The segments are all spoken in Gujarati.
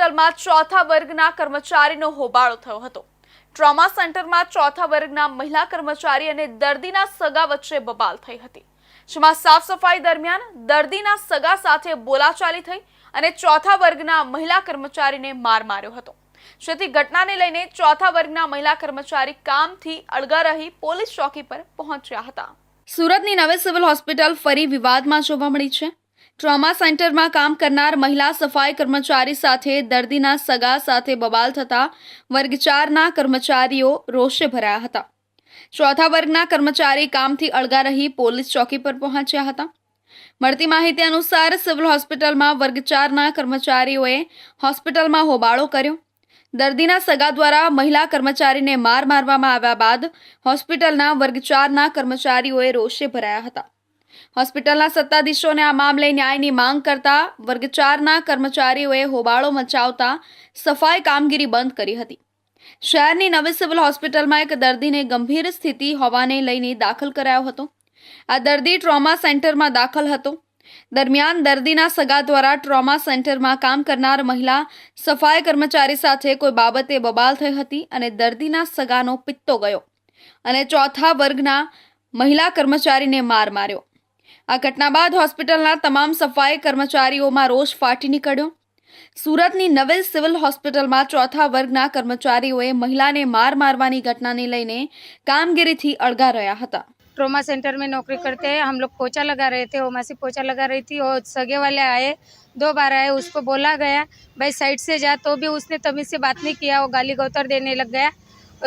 હોસ્પિટલમાં ચોથા વર્ગના કર્મચારીનો હોબાળો થયો હતો ટ્રોમા સેન્ટરમાં ચોથા વર્ગના મહિલા કર્મચારી અને દર્દીના સગા વચ્ચે બબાલ થઈ હતી જેમાં સાફ સફાઈ દરમિયાન દર્દીના સગા સાથે બોલાચાલી થઈ અને ચોથા વર્ગના મહિલા કર્મચારીને માર માર્યો હતો જેથી ઘટનાને લઈને ચોથા વર્ગના મહિલા કર્મચારી કામથી અળગા રહી પોલીસ ચોકી પર પહોંચ્યા હતા સુરતની નવી સિવિલ હોસ્પિટલ ફરી વિવાદમાં જોવા મળી છે ટ્રોમા સેન્ટરમાં કામ કરનાર મહિલા સફાઈ કર્મચારી સાથે દર્દીના સગા સાથે બવાલ થતા વર્ગ ચારના કર્મચારીઓ રોષે ભરાયા હતા ચોથા વર્ગના કર્મચારી કામથી અળગા રહી પોલીસ ચોકી પર પહોંચ્યા હતા મળતી માહિતી અનુસાર સિવિલ હોસ્પિટલમાં વર્ગ ચારના કર્મચારીઓએ હોસ્પિટલમાં હોબાળો કર્યો દર્દીના સગા દ્વારા મહિલા કર્મચારીને માર મારવામાં આવ્યા બાદ હોસ્પિટલના વર્ગ ચારના કર્મચારીઓએ રોષે ભરાયા હતા હોસ્પિટલના સત્તાધીશોને આ મામલે ન્યાયની માંગ કરતા વર્ગ ચારના કર્મચારીઓએ હોબાળો મચાવતા સફાઈ કામગીરી બંધ કરી હતી શહેરની નવી સિવિલ હોસ્પિટલમાં એક દર્દીને ગંભીર સ્થિતિ હોવાને લઈને દાખલ કરાયો હતો આ દર્દી ટ્રોમા સેન્ટરમાં દાખલ હતો દરમિયાન દર્દીના સગા દ્વારા ટ્રોમા સેન્ટરમાં કામ કરનાર મહિલા સફાઈ કર્મચારી સાથે કોઈ બાબતે બબાલ થઈ હતી અને દર્દીના સગાનો પિત્તો ગયો અને ચોથા વર્ગના મહિલા કર્મચારીને માર માર્યો આ ઘટના બાદ હોસ્પિટલના તમામ સફાઈ કર્મચારીઓમાં રોજ ફાટી નીકળ્યો સુરતની નવલ સિવિલ હોસ્પિટલમાં ચોથા વર્ગના કર્મચારીઓ એ મહિલાને માર મારવાની ઘટનાને લઈને કામગીરીથી અલગરાયા હતા ટ્રોમા સેન્ટરમે નોકરી કરતા હમ લોકો પોચા લગા રહેતે હોમેસી પોચા લગા રહી થી ઓ સગેવાલે આયે દોબારા હે ઉસકો બોલા ગયા ભાઈ સાઈડ સે જા તો ભી ઉસને તમી સે વાત ન કિયા ઓ ગાળી ગઉતર દેને લગ ગયા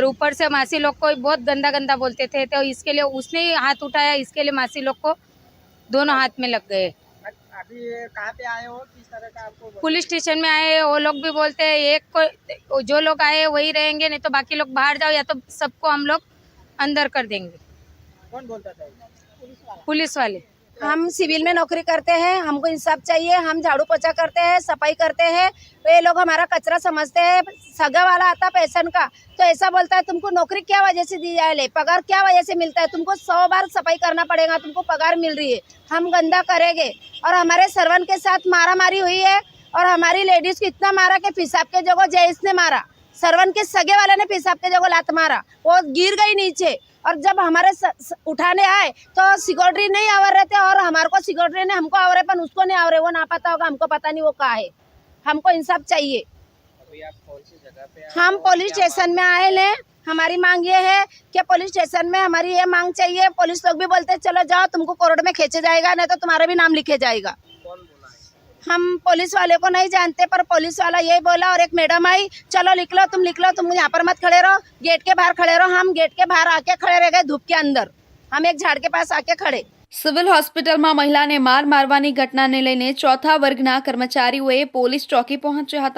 ઓ ઉપર સે માસી લોકો કોઈ બહોત ધ んだ ગ んだ બોલતે થે તો ઇસકે લિયે ઉસને હાથ ઉઠાયા ઇસકે લિયે માસી લોકો दोनों हाथ में लग गए अभी कहाँ पे आए हो किस तरह का आपको पुलिस स्टेशन में आए वो लोग भी बोलते हैं एक को जो लोग आए वही रहेंगे नहीं तो बाकी लोग बाहर जाओ या तो सबको हम लोग अंदर कर देंगे कौन बोलता था पुलिस वाले हम सिविल में नौकरी करते हैं हमको इंसाफ चाहिए हम झाड़ू पोछा करते हैं सफाई करते हैं तो ये लोग हमारा कचरा समझते हैं सगा वाला आता पैसन का तो ऐसा बोलता है तुमको नौकरी क्या वजह से दी जाए पगार क्या वजह से मिलता है तुमको सौ बार सफाई करना पड़ेगा तुमको पगार मिल रही है हम गंदा करेंगे और हमारे सर्वन के साथ मारा मारी हुई है और हमारी लेडीज़ को इतना मारा कि पिसाब के जगह जय ने मारा सरवन के सगे वाले ने पेशाब के जगह लात मारा वो गिर गई नीचे और जब हमारे स, स, उठाने आए तो सिक्योरिटी नहीं आवर रहे थे और हमारे को सिक्योरिटी ने हमको आवर है पर उसको नहीं आवर है वो ना पता होगा हमको पता नहीं वो कहा है हमको इंसाफ चाहिए हम पुलिस स्टेशन में आए हैं हमारी मांग ये है कि पुलिस स्टेशन में हमारी ये मांग चाहिए पुलिस लोग भी बोलते चलो जाओ तुमको कोर्ट में खींचे जाएगा नहीं तो तुम्हारा भी नाम लिखे जाएगा हम पुलिस वाले को नहीं जानते पर पुलिस वाला यही बोला और एक मैडम आई चलो लिख लो तुम लिख लो तुम यहाँ पर मत खड़े रहो गेट के बाहर खड़े रहो हम गेट के बाहर आके खड़े रह गए धूप के अंदर हम एक झाड़ के पास आके खड़े सिविल સિવિલ હોસ્પિટલમાં મહિલાને ने મારવાની ઘટનાને લઈને ચોથા વર્ગના કર્મચારીઓએ પોલીસ चौकी पहुंचा था